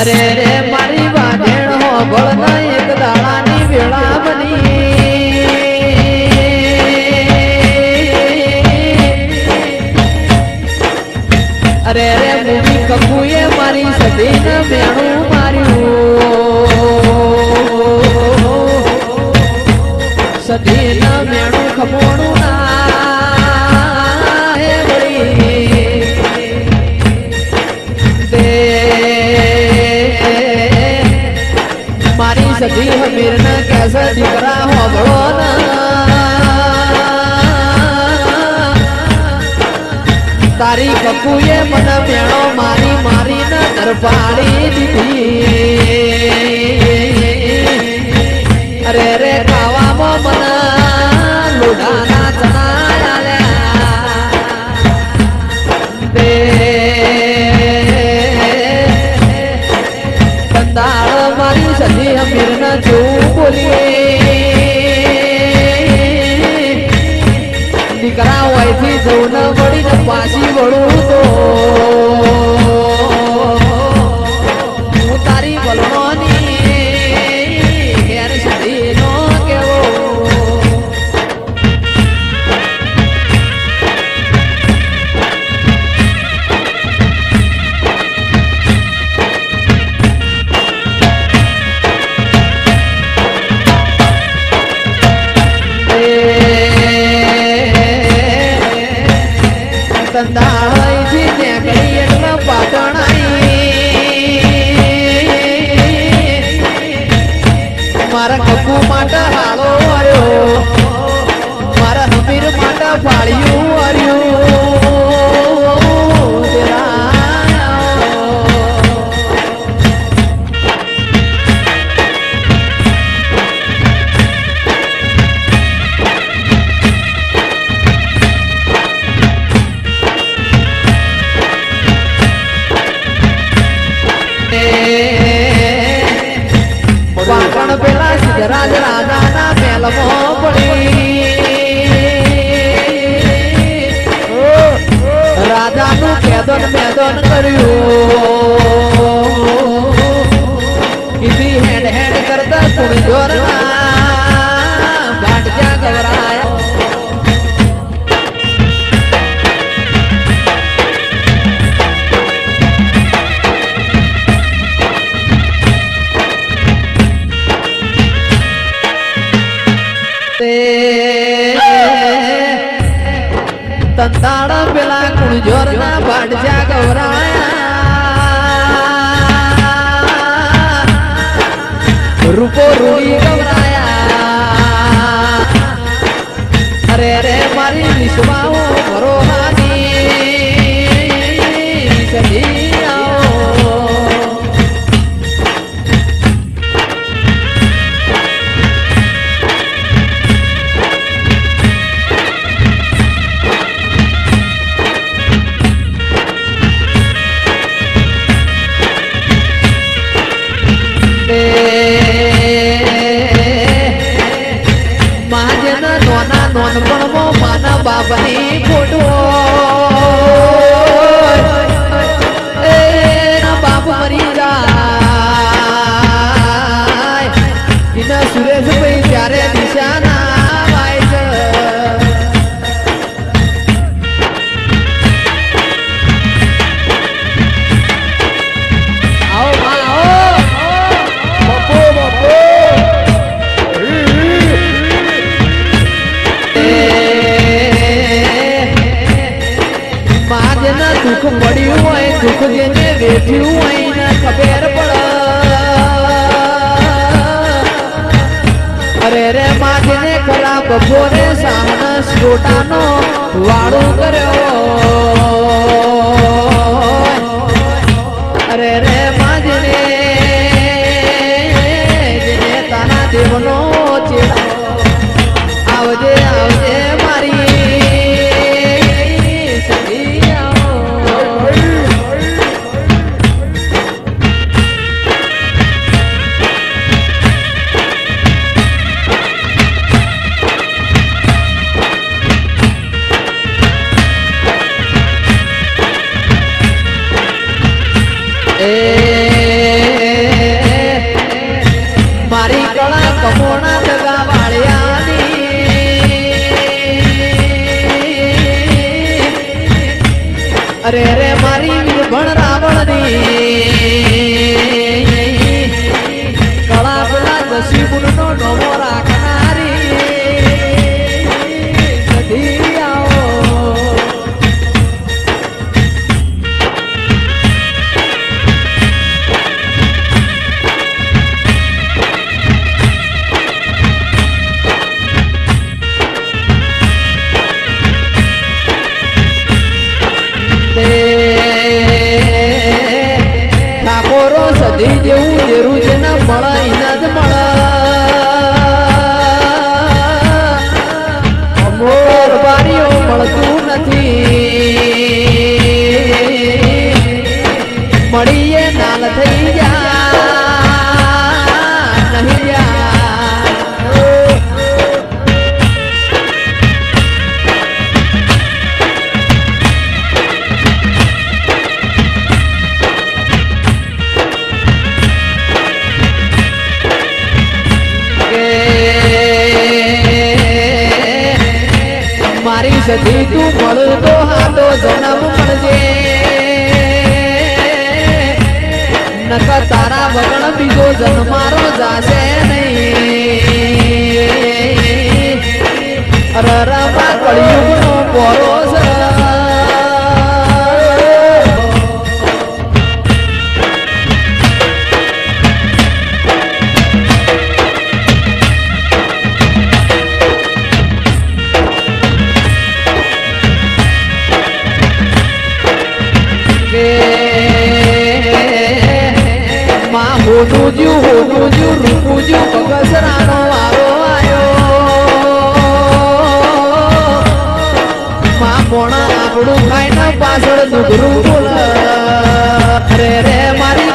અરે રે, મારી વાઢેણ હો ભળના એક દાડાની વેળા બની. અરે રે મૂવી કપુએ મારી સદીને મેણું તારી કપુએ મને મેળો મારી મારી ને દરપાડી દીધી. અરે રે દીકરા હોયથી જવું ન વળી ને પાછી વળું તો. રાજાનું કેદન મેદન કર્યું કીધી હેડ હેડ કરતા કુણી જોરના ભાટક્યા ગવરાયા તંતાળ પેલા કુણજોર ના ભાડજા ગૌરાયા. રૂપો રૂડી ગવરાયા અરે રે મારી વિશ્વાઓ બપોરે સામના ગોટાનો વાળો કર્યો. અરે રે મારી ભણ રાવણની. ઠાકોરો સધી જેવું જેરું છે ને મળે ઇના જ મળે. અમોર બારીઓ મળતું નથી. મળીએ નાલ થઈ જા. સધી તું મળતો હાથો જન્મ મળજે. નક તારા વગણ બીજો જન્મારો જાશે નહીં. રરમાં કળિયુગનો પોરો આપણું ખાઈને પાછળ દુધરું બોલા. રે રે મારી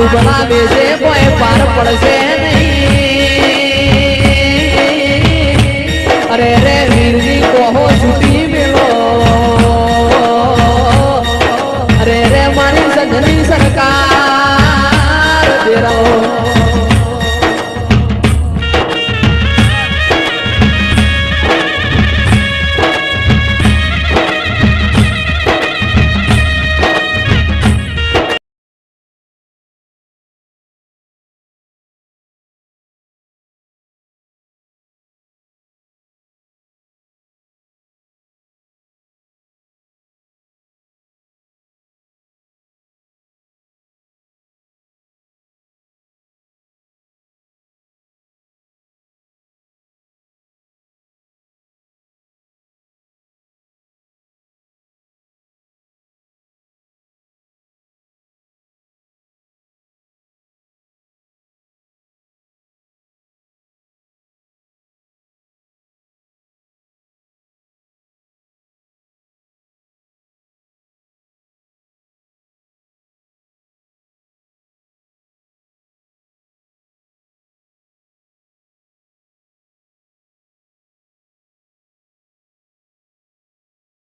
ડૂબમાં બેસે કોઈ પાર પડશે નહીં. અરે રે વીરની કોહો છૂટી મેળો. અરે રે મારી સઘની સરકાર